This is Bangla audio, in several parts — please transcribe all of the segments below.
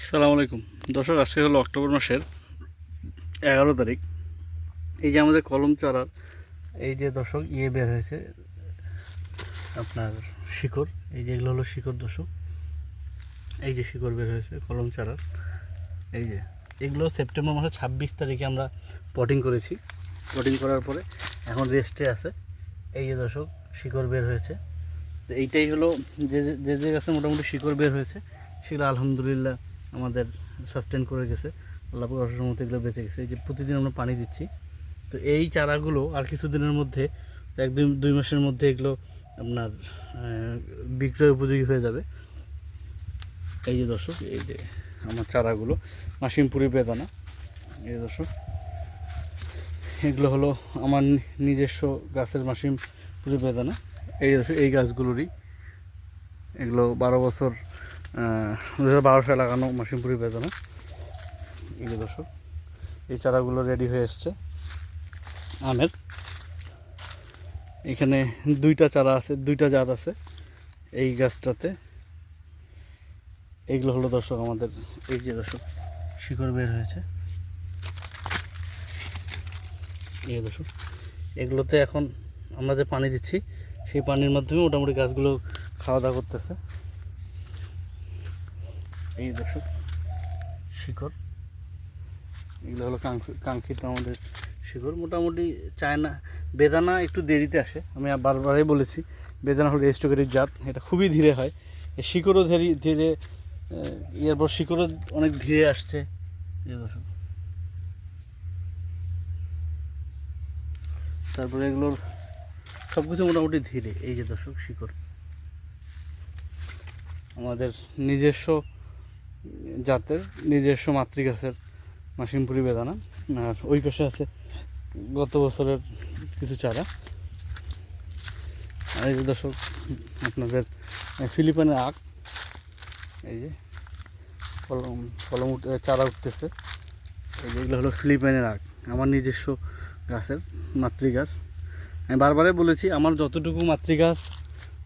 সালাম আলাইকুম। দর্শক, আজকে হলো অক্টোবর মাসের এগারো তারিখ। এই যে আমাদের কলম চারার এই যে দর্শক ইয়ে বের হয়েছে আপনার শিকড়। এই যে এগুলো হলো শিকড় দর্শক। এই যে শিকড় বের হয়েছে, কলম চারার এই যে, এগুলো সেপ্টেম্বর মাসের ছাব্বিশ তারিখে আমরা পটিং করেছি। পটিং করার পরে এখন রেস্টে আছে। এই যে দর্শক, শিকড় বের হয়েছে। তো এইটাই হলো যে- যে যে গাছে মোটামুটি শিকড় বের হয়েছে, সেগুলো আলহামদুলিল্লাহ আমাদের সাস্টেন করে গেছে। আল্লাহ অসুস্থ মতো এগুলো বেঁচে গেছে। এই যে প্রতিদিন আমরা পানি দিচ্ছি। তো এই চারাগুলো আর কিছুদিনের মধ্যে এক দুই দুই মাসের মধ্যে এগুলো আপনার বিক্রয় উপযোগী হয়ে যাবে। এই যে দর্শক, এই যে আমার চারাগুলো মাসিমপুরি বেদানা। এই দর্শক, এগুলো হলো আমার নিজস্ব গাছের মাসিমপুরি বেদানা। এই এই গাছগুলোরই এগুলো বারো বছর দু হাজার বারো সালে লাগানো মাসিমপুরি বেদানা যে দর্শক, এই চারাগুলো রেডি হয়ে এসছে আমের। এখানে দুইটা চারা আছে, দুইটা জাত আছে এই গাছটাতে। এইগুলো হলো দর্শক আমাদের, এই যে দর্শক, শিকড় বের হয়েছে। এই দর্শক, এগুলোতে এখন আমরা যে পানি দিচ্ছি, সেই পানির মাধ্যমে মোটামুটি গাছগুলো খাওয়া দাওয়া করতেছে। এই দর্শক শিকড় এগুলো হলো কাঙ্ক্ষি- কাঙ্ক্ষিত আমাদের শিকড় মোটামুটি চায়না, বেদানা একটু দেরিতে আসে, আমি বারবারই বলেছি, বেদানা হলো রেস্টোকারির জাত, এটা খুবই ধীরে হয়। এই শিকড়ও ধীরে ধীরে এরপর শিকড়ও অনেক ধীরে আসছে, এই দর্শক। তারপরে এগুলোর সব কিছু মোটামুটি ধীরে, এই যে দর্শক শিকড় আমাদের নিজস্ব জাতের নিজস্ব মাতৃগাছের মাসিমপুরি বেদানা। আর ওই পাশে আছে গত বছরের কিছু চারা। আর এই যে দর্শক, আপনাদের ফিলিপাইনের আখ, এই যে কলম কলম চারা উঠতেছে। এই যে এগুলো হলো ফিলিপাইনের আখ, আমার নিজস্ব গাছের মাতৃগাছ। আমি বারবারই বলেছি, আমার যতটুকু মাতৃগাছ,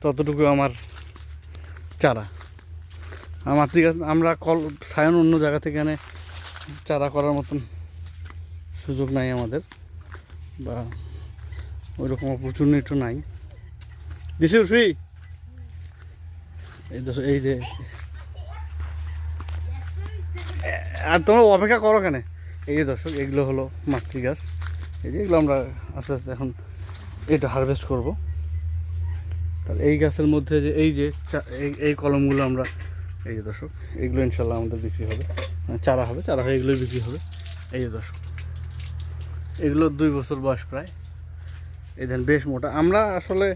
ততটুকু আমার চারা। মাতৃগাছ আমরা কল সায়ন অন্য জায়গা থেকে এনে চারা করার মতন সুযোগ নাই আমাদের। বা ওইরকম অপরচুনিটি নাই। দিছি উঠবি এই এই যে আর তোমরা অপেক্ষা করো কেন? এই যে দর্শক, এগুলো হলো মাতৃগাছ। এই যে এগুলো আমরা আস্তে আস্তে এখন এটা হারভেস্ট করব। তাহলে এই গাছের মধ্যে যে এই যে এই কলমগুলো আমরা এই যে দর্শক, এগুলো ইনশাল্লাহ আমাদের বিক্রি হবে। মানে চারা হবে, চারা হয়ে এগুলোই বিক্রি হবে। এই যে দর্শক, এগুলো দুই বছর বয়স প্রায়। এই দেন বেশ মোটা। আমরা আসলে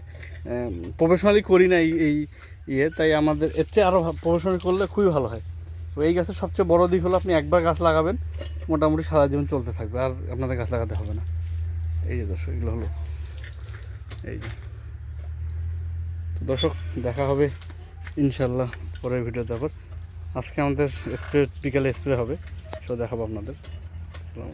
প্রফেশনালি করি না এই এই ইয়ে তাই আমাদের এর চেয়ে আরও প্রফেশনালি করলে খুবই ভালো হয়। তো এই গাছের সবচেয়ে বড় দিক হলো আপনি একবার গাছ লাগাবেন, মোটামুটি সারা জীবন চলতে থাকবে, আর আপনাদের গাছ লাগাতে হবে না। এই যে দর্শক, এগুলো হলো। এই যে। তো দর্শক, দেখা হবে ইনশাল্লাহ। পরের ভিডিওতে আবার আজকে আমাদের স্প্রে বিকালে স্প্রে হবে। সেটা দেখাবো আপনাদের। আসসালামু